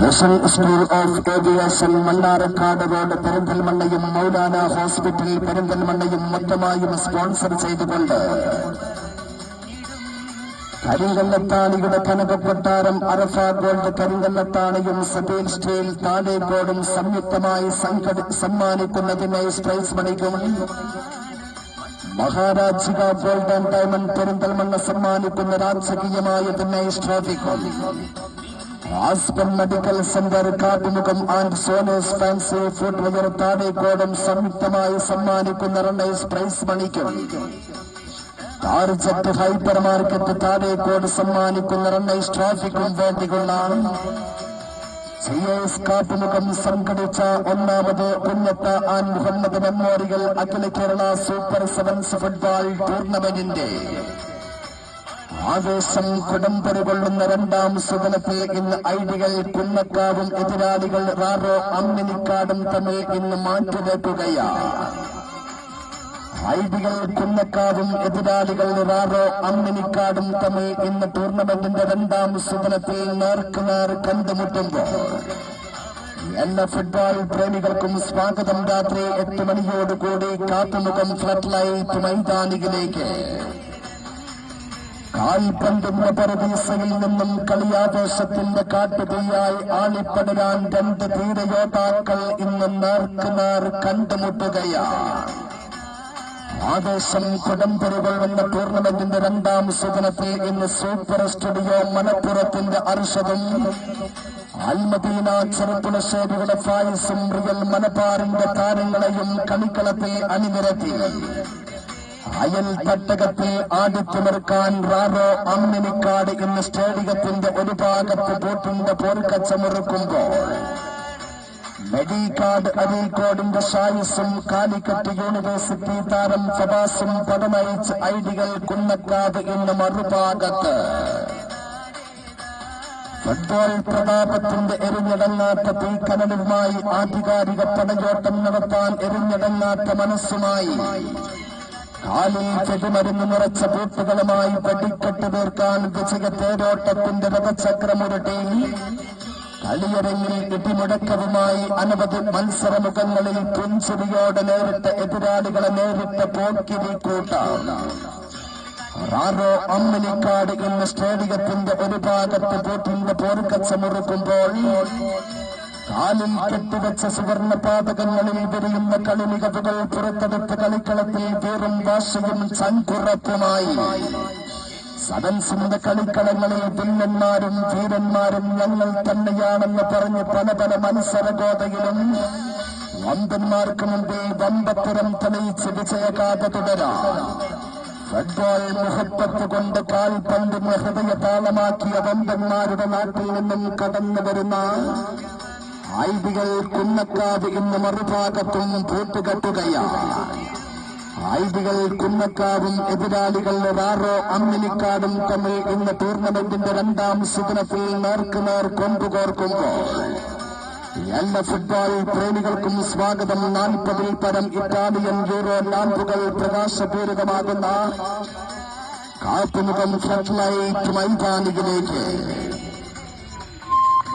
Mission school of aviation Mannarkkad road പെരിന്തൽമണ്ണയും Maulana hospital പെരിന്തൽമണ്ണയും മൊത്തമായും sponsor ചെയ്തുകൊണ്ട് കരിങ്കല്ലത്താണിയുടെ കനകക്കൊട്ടാരം അറഫ ഗോൾഡ് കരിങ്കല്ലത്താണിയും സബീൽ സ്റ്റീൽ താഴേക്കോടും സംയുക്തമായി സമ്മാനിക്കുന്നതിനായി സമ്മാനിക്കുന്നതിനെ പ്രൈസ് മണിക്കും മഹാരാജിക ഗോൾഡൻ ഡയമണ്ട് പെരിന്തൽമണ്ണ സമ്മാനിക്കുന്ന രാജകീയമായ Dinesh ട്രോഫിക്കും Aspen medical centre Kattumukham and Sones fancy footwear താഴേക്കോടും സംയുക്തമായി സമ്മാനിക്കുന്ന റണ്ണേഴ്സ് പ്രൈസ് മണിക്കും. ടാർജറ്റ് ഹൈപ്പർ മാർക്കറ്റ് താഴേക്കോട് സമ്മാനിക്കുന്ന റണ്ണേഴ്സ് ട്രാഫിക്കും വേണ്ടിയുള്ള സി സംഘടിച്ച ഒന്നാമത് Kunjatha an Muhammad memorial Akhila Kerala super sevens football ടൂർണമെന്റിന്റെ ആവേശം കുടംപരി കൊള്ളുന്ന രണ്ടാം സുഗലത്തിൽ ഇന്ന് ഐഡികൾ കുന്നക്കാവും എതിരാളികൾ റാറോ അമ്മിനിക്കാടും തമ്മിൽ ഇന്ന് മാറ്റുവെക്കുകയാണ് ഐഡികൾ കുന്നക്കാടും എതിരാളികൾ റാറോ അമ്മിനിക്കാടും തമ്മിൽ ഇന്ന് ടൂർണമെന്റിന്റെ രണ്ടാം സുഗലത്തിൽ നേർക്കുനേർ കണ്ടുമുട്ടുമ്പോൾ എല്ലാ ഫുട്ബോൾ പ്രേമികൾക്കും സ്വാഗതം രാത്രി എട്ട് മണിയോടുകൂടി കാത്തുമുഖം ഫ്ലഡ് ലൈറ്റ് മൈതാനിയിലേക്ക്. കാൽപന്തിന്റെ നിന്നും കളിയാവേശത്തിന്റെ കാട്ടുതീയായി ആളിപ്പടരാൻ രണ്ട് ധീരയോദ്ധാക്കൾ ഇന്ന് നേർക്കുനേർ കണ്ടുമുട്ടുകയാണ്. ആവേശം കുടംപെരുകൊള്ളുന്ന ടൂർണമെന്റിന്റെ രണ്ടാം സുദിനത്തിൽ ഇന്ന് സൂപ്പർ സ്റ്റുഡിയോ മലപ്പുറത്തിന്റെ അർഷദും അൽമദീന ചെറുപ്പുളശ്ശേരിയുടെ ഫായിസും റിയൽ മലബാറിന്റെ താരങ്ങളെയും കളിക്കളത്തിൽ അണിനിരത്തി. അയൽ തട്ടകത്തിൽ ആടിത്തിമിർക്കാൻ റാറോ അമ്മിനിക്കാട് ഇന്ന് സ്റ്റേഡിയത്തിന്റെ ഒരു ഭാഗത്ത് ബോട്ടിന്റെ പോർക്കച്ചമുറുക്കുമ്പോൾ മെഡിക്കാട് അരീക്കോടിന്റെ ഷായിസും കാലിക്കറ്റ് യൂണിവേഴ്സിറ്റി താരം ഫബാസും പടമയച്ച് ഐഡികൾ കുന്നക്കാട് ഇന്ന് മറുഭാഗത്ത്. ഫുട്ബോൾ പ്രതാപത്തിന്റെ എരിഞ്ഞടങ്ങാത്ത തീക്കനലുമായി ആധികാരിക പടയോട്ടം നടത്താൻ എരിഞ്ഞടങ്ങാത്ത മനസ്സുമായി. കാലിൽ ചെടിമരുന്ന് നിറച്ച പൂട്ടുകളുമായി വെടിക്കെട്ട് തീർക്കാൻ വിജയ തേരോട്ടത്തിന്റെ രഥചക്രമുരട്ടി കളിയരങ്ങിൽ ഇടിമുടക്കവുമായി അനവധി മത്സരമുഖങ്ങളിൽ പുഞ്ചിരിയോടെ നേരിട്ട എതിരാളികളെ നേരിട്ട പോക്കിരി കൂട്ടാണ് റാറോ അമ്മിനിക്കാട് ഇന്ന് സ്റ്റേഡിയത്തിന്റെ ഒരു ഭാഗത്ത് ബോട്ടിന്റെ പോർക്കച്ചമുറുക്കുമ്പോൾ കാലിൽ കെട്ടിവെച്ച സുവർണ പാതകങ്ങളിൽ വിരിയുന്ന കളി മികവുകൾ പുറത്തെടുത്ത് കളിക്കളത്തിൽ വീറും ഭാഷയും ചങ്കുറപ്പുമായി സദൻസിന്റെ കളിക്കളങ്ങളിൽ ഭിന്നന്മാരും ധീരന്മാരും ഞങ്ങൾ തന്നെയാണെന്ന് പറഞ്ഞ് പല പല മത്സരഗോതയിലും വമ്പന്മാർക്ക് മുമ്പിൽ വമ്പത്തരം തെളിയിച്ച് വിജയഗാഥ തുടരാം. ഫുട്ബോൾ മുഹബത്ത് കൊണ്ട് കാൽപന്തിന് ഹൃദയ താളമാക്കിയ വമ്പന്മാരുടെ നാട്ടിൽ നിന്നും കടന്നു വരുന്ന ഐബികൾ കുന്നക്കാട് ഇന്ന് മറുഭാഗത്തും പൂട്ടുകെട്ടുകയാണ് ഐഡികൾ കുന്നക്കാരും എതിരാളികൾ റാറോ അമ്മിനിക്കാടും തമ്മിൽ ഇന്ന് ടൂർണമെന്റിന്റെ രണ്ടാം സുദിനത്തിൽ നേർക്കുനേർ കൊമ്പുകോർക്കുമ്പോൾ എല്ലാ ഫുട്ബോൾ പ്രേമികൾക്കും സ്വാഗതം. നാൽപ്പതിൽ പരം ഇറ്റാലിയൻ യൂറോ ലാമ്പുകൾ പ്രകാശപൂരിതമാകുന്ന കാത്തുമുഖം ഫ്ലഡ് ലൈറ്റ്